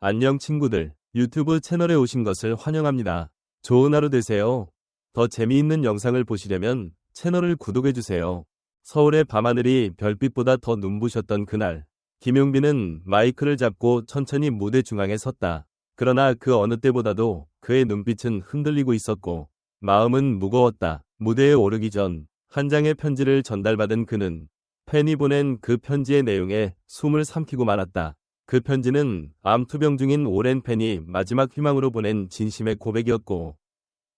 안녕 친구들. 유튜브 채널에 오신 것을 환영합니다. 좋은 하루 되세요. 더 재미있는 영상을 보시려면 채널을 구독해주세요. 서울의 밤하늘이 별빛보다 더 눈부셨던 그날. 김용빈은 마이크를 잡고 천천히 무대 중앙에 섰다. 그러나 그 어느 때보다도 그의 눈빛은 흔들리고 있었고 마음은 무거웠다. 무대에 오르기 전 한 장의 편지를 전달받은 그는 팬이 보낸 그 편지의 내용에 숨을 삼키고 말았다. 그 편지는 암 투병 중인 오랜 팬이 마지막 희망으로 보낸 진심의 고백이었고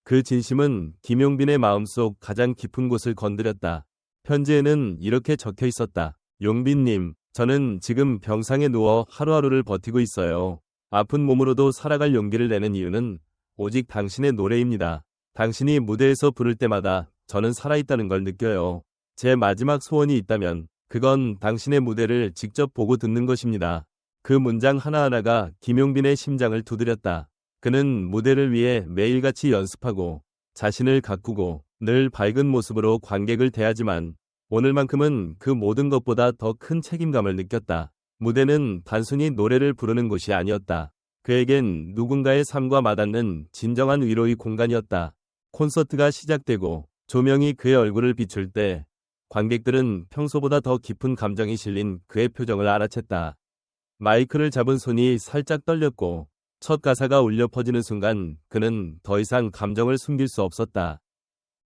그 진심은 김용빈의 마음속 가장 깊은 곳을 건드렸다. 편지에는 이렇게 적혀 있었다. 용빈님, 저는 지금 병상에 누워 하루하루를 버티고 있어요. 아픈 몸으로도 살아갈 용기를 내는 이유는 오직 당신의 노래입니다. 당신이 무대에서 부를 때마다 저는 살아있다는 걸 느껴요. 제 마지막 소원이 있다면 그건 당신의 무대를 직접 보고 듣는 것입니다. 그 문장 하나하나가 김용빈의 심장을 두드렸다. 그는 무대를 위해 매일같이 연습하고 자신을 가꾸고 늘 밝은 모습으로 관객을 대하지만 오늘만큼은 그 모든 것보다 더 큰 책임감을 느꼈다. 무대는 단순히 노래를 부르는 곳이 아니었다. 그에겐 누군가의 삶과 맞닿는 진정한 위로의 공간이었다. 콘서트가 시작되고 조명이 그의 얼굴을 비출 때 관객들은 평소보다 더 깊은 감정이 실린 그의 표정을 알아챘다. 마이크를 잡은 손이 살짝 떨렸고 첫 가사가 울려 퍼지는 순간 그는 더 이상 감정을 숨길 수 없었다.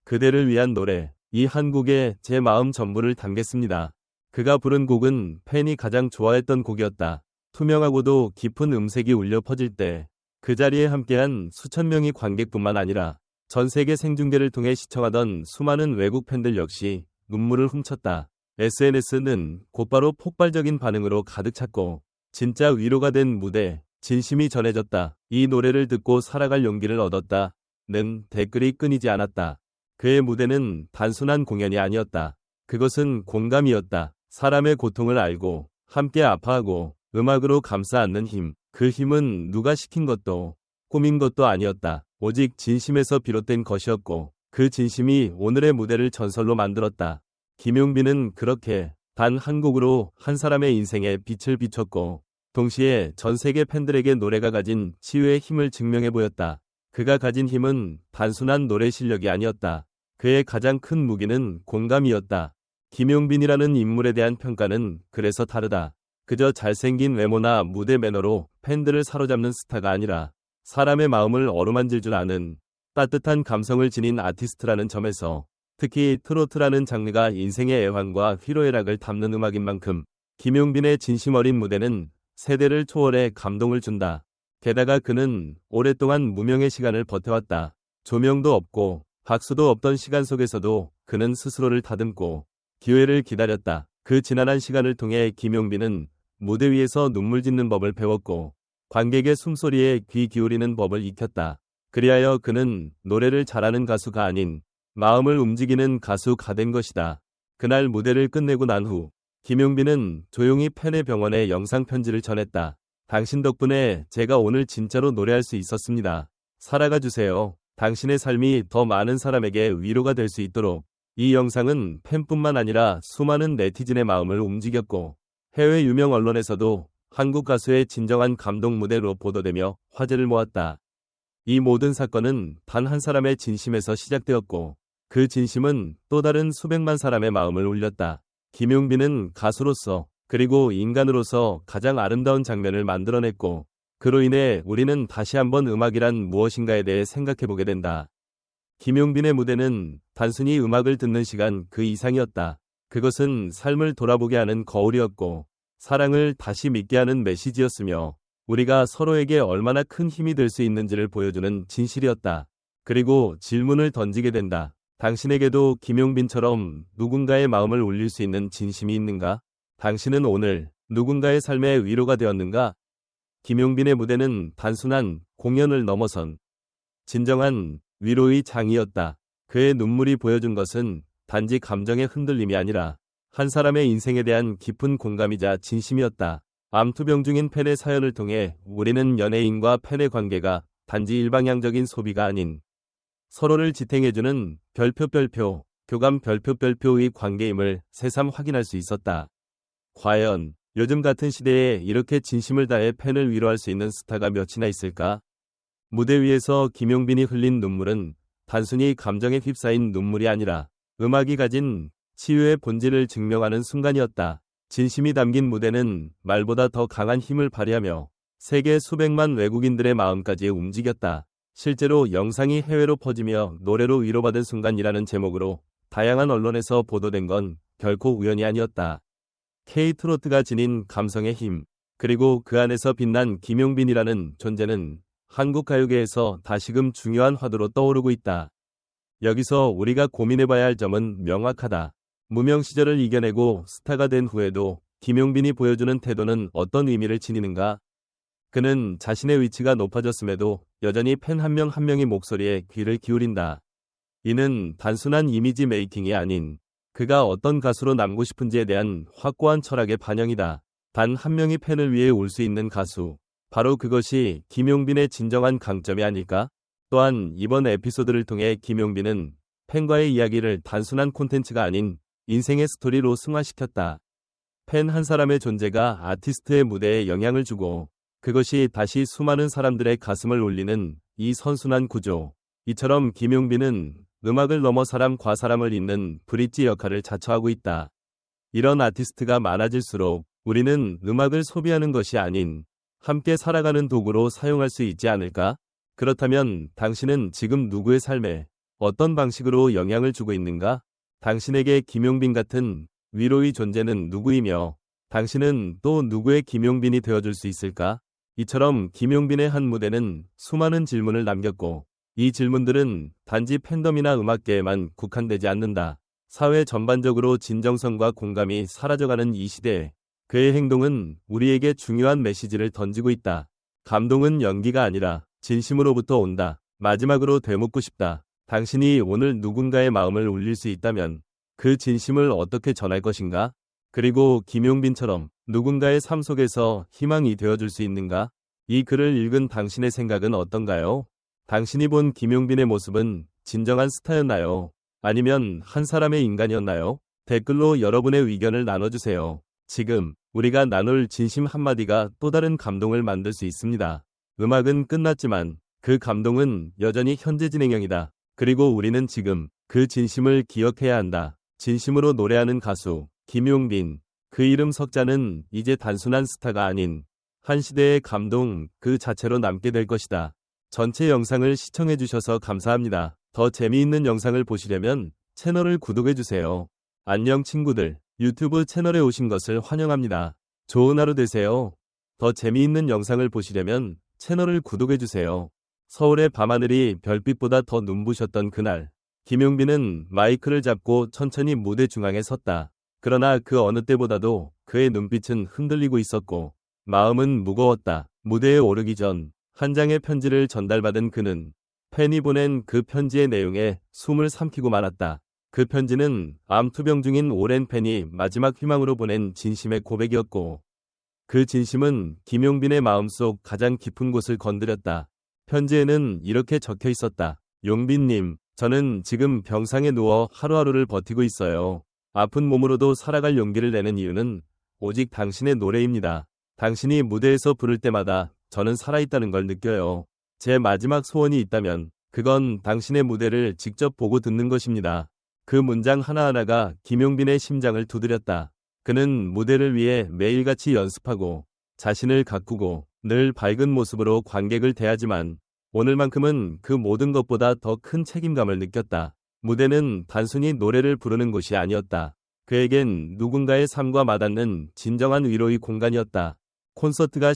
그대를 위한 노래, 이 한국에 제 마음 전부를 담겠습니다. 그가 부른 곡은 팬이 가장 좋아했던 곡이었다. 투명하고도 깊은 음색이 울려 퍼질 때 그 자리에 함께한 수천 명의 관객뿐만 아니라 전 세계 생중계를 통해 시청하던 수많은 외국 팬들 역시 눈물을 훔쳤다. SNS는 곧바로 폭발적인 반응으로 가득 찼고 진짜 위로가 된 무대, 진심이 전해졌다. 이 노래를 듣고 살아갈 용기를 얻었다. 는 댓글이 끊이지 않았다. 그의 무대는 단순한 공연이 아니었다. 그것은 공감이었다. 사람의 고통을 알고 함께 아파하고 음악으로 감싸 안는 힘. 그 힘은 누가 시킨 것도 꾸민 것도 아니었다. 오직 진심에서 비롯된 것이었고 그 진심이 오늘의 무대를 전설로 만들었다. 김용빈은 그렇게 단 한 곡으로 한 사람의 인생에 빛을 비췄고 동시에 전 세계 팬들에게 노래가 가진 치유의 힘을 증명해 보였다. 그가 가진 힘은 단순한 노래 실력이 아니었다. 그의 가장 큰 무기는 공감이었다. 김용빈이라는 인물에 대한 평가는 그래서 다르다. 그저 잘생긴 외모나 무대 매너로 팬들을 사로잡는 스타가 아니라 사람의 마음을 어루만질 줄 아는 따뜻한 감성을 지닌 아티스트라는 점에서 특히 트로트라는 장르가 인생의 애환과 희로애락을 담는 음악인 만큼 김용빈의 진심 어린 무대는 세대를 초월해 감동을 준다. 게다가 그는 오랫동안 무명의 시간을 버텨왔다. 조명도 없고 박수도 없던 시간 속에서도 그는 스스로를 다듬고 기회를 기다렸다. 그 지난한 시간을 통해 김용빈은 무대 위에서 눈물 짓는 법을 배웠고 관객의 숨소리에 귀 기울이는 법을 익혔다. 그리하여 그는 노래를 잘하는 가수가 아닌 마음을 움직이는 가수가 된 것이다. 그날 무대를 끝내고 난 후 김용빈은 조용히 팬의 병원에 영상 편지를 전했다. 당신 덕분에 제가 오늘 진짜로 노래할 수 있었습니다. 살아가 주세요. 당신의 삶이 더 많은 사람에게 위로가 될 수 있도록 이 영상은 팬뿐만 아니라 수많은 네티즌의 마음을 움직였고 해외 유명 언론에서도 한국 가수의 진정한 감동 무대로 보도되며 화제를 모았다. 이 모든 사건은 단 한 사람의 진심에서 시작되었고 그 진심은 또 다른 수백만 사람의 마음을 울렸다. 김용빈은 가수로서 그리고 인간으로서 가장 아름다운 장면을 만들어냈고 그로 인해 우리는 다시 한번 음악이란 무엇인가에 대해 생각해보게 된다. 김용빈의 무대는 단순히 음악을 듣는 시간 그 이상이었다. 그것은 삶을 돌아보게 하는 거울이었고 사랑을 다시 믿게 하는 메시지였으며 우리가 서로에게 얼마나 큰 힘이 될 수 있는지를 보여주는 진실이었다. 그리고 질문을 던지게 된다. 당신에게도 김용빈처럼 누군가의 마음을 울릴 수 있는 진심이 있는가? 당신은 오늘 누군가의 삶의 위로가 되었는가? 김용빈의 무대는 단순한 공연을 넘어선 진정한 위로의 장이었다. 그의 눈물이 보여준 것은 단지 감정의 흔들림이 아니라 한 사람의 인생에 대한 깊은 공감이자 진심이었다. 암투병 중인 팬의 사연을 통해 우리는 연예인과 팬의 관계가 단지 일방향적인 소비가 아닌 서로를 지탱해주는 별표 별표, 교감 별표 별표의 관계임을 새삼 확인할 수 있었다. 과연 요즘 같은 시대에 이렇게 진심을 다해 팬을 위로할 수 있는 스타가 몇이나 있을까? 무대 위에서 김용빈이 흘린 눈물은 단순히 감정에 휩싸인 눈물이 아니라 음악이 가진 치유의 본질을 증명하는 순간이었다. 진심이 담긴 무대는 말보다 더 강한 힘을 발휘하며 세계 수백만 외국인들의 마음까지 움직였다. 실제로 영상이 해외로 퍼지며 노래로 위로받은 순간이라는 제목으로 다양한 언론에서 보도된 건 결코 우연이 아니었다. K-트로트가 지닌 감성의 힘, 그리고 그 안에서 빛난 김용빈이라는 존재는 한국 가요계에서 다시금 중요한 화두로 떠오르고 있다. 여기서 우리가 고민해봐야 할 점은 명확하다. 무명 시절을 이겨내고 스타가 된 후에도 김용빈이 보여주는 태도는 어떤 의미를 지니는가? 그는 자신의 위치가 높아졌음에도 여전히 팬 한명한 명의 목소리에 귀를 기울인다. 이는 단순한 이미지 메이킹이 아닌 그가 어떤 가수로 남고 싶은지에 대한 확고한 철학의 반영이다. 단 한 명의 팬을 위해 올 수 있는 가수. 바로 그것이 김용빈의 진정한 강점이 아닐까? 또한 이번 에피소드를 통해 김용빈은 팬과의 이야기를 단순한 콘텐츠가 아닌 인생의 스토리로 승화시켰다. 팬 한 사람의 존재가 아티스트의 무대에 영향을 주고 그것이 다시 수많은 사람들의 가슴을 울리는 이 선순환 구조. 이처럼 김용빈은 음악을 넘어 사람과 사람을 잇는 브릿지 역할을 자처하고 있다. 이런 아티스트가 많아질수록 우리는 음악을 소비하는 것이 아닌 함께 살아가는 도구로 사용할 수 있지 않을까? 그렇다면 당신은 지금 누구의 삶에 어떤 방식으로 영향을 주고 있는가? 당신에게 김용빈 같은 위로의 존재는 누구이며 당신은 또 누구의 김용빈이 되어줄 수 있을까? 이처럼 김용빈의 한 무대는 수많은 질문을 남겼고 이 질문들은 단지 팬덤이나 음악계에만 국한되지 않는다. 사회 전반적으로 진정성과 공감이 사라져가는 이 시대에 그의 행동은 우리에게 중요한 메시지를 던지고 있다. 감동은 연기가 아니라 진심으로부터 온다. 마지막으로 되묻고 싶다. 당신이 오늘 누군가의 마음을 울릴 수 있다면 그 진심을 어떻게 전할 것인가? 그리고 김용빈처럼 누군가의 삶 속에서 희망이 되어줄 수 있는가? 이 글을 읽은 당신의 생각은 어떤가요? 당신이 본 김용빈의 모습은 진정한 스타였나요? 아니면 한 사람의 인간이었나요? 댓글로 여러분의 의견을 나눠주세요. 지금 우리가 나눌 진심 한마디가 또 다른 감동을 만들 수 있습니다. 음악은 끝났지만 그 감동은 여전히 현재 진행형이다. 그리고 우리는 지금 그 진심을 기억해야 한다. 진심으로 노래하는 가수 김용빈 그 이름 석자는 이제 단순한 스타가 아닌 한 시대의 감동 그 자체로 남게 될 것이다. 전체 영상을 시청해 주셔서 감사합니다. 더 재미있는 영상을 보시려면 채널을 구독해 주세요. 안녕 친구들, 유튜브 채널에 오신 것을 환영합니다. 좋은 하루 되세요. 더 재미있는 영상을 보시려면 채널을 구독해 주세요. 서울의 밤하늘이 별빛보다 더 눈부셨던 그날, 김용빈은 마이크를 잡고 천천히 무대 중앙에 섰다. 그러나 그 어느 때보다도 그의 눈빛은 흔들리고 있었고, 마음은 무거웠다. 무대에 오르기 전 한 장의 편지를 전달받은 그는 팬이 보낸 그 편지의 내용에 숨을 삼키고 말았다. 그 편지는 암투병 중인 오랜 팬이 마지막 희망으로 보낸 진심의 고백이었고 그 진심은 김용빈의 마음속 가장 깊은 곳을 건드렸다. 편지에는 이렇게 적혀 있었다. 용빈님, 저는 지금 병상에 누워 하루하루를 버티고 있어요. 아픈 몸으로도 살아갈 용기를 내는 이유는 오직 당신의 노래입니다. 당신이 무대에서 부를 때마다 저는 살아있다는 걸 느껴요. 제 마지막 소원이 있다면 그건 당신의 무대를 직접 보고 듣는 것입니다. 그 문장 하나하나가 김용빈의 심장을 두드렸다. 그는 무대를 위해 매일같이 연습하고 자신을 가꾸고 늘 밝은 모습으로 관객을 대하지만 오늘만큼은 그 모든 것보다 더 큰 책임감을 느꼈다. 무대는 단순히 노래를 부르는 곳이 아니었다. 그에겐 누군가의 삶과 맞닿는 진정한 위로의 공간이었다. 콘서트가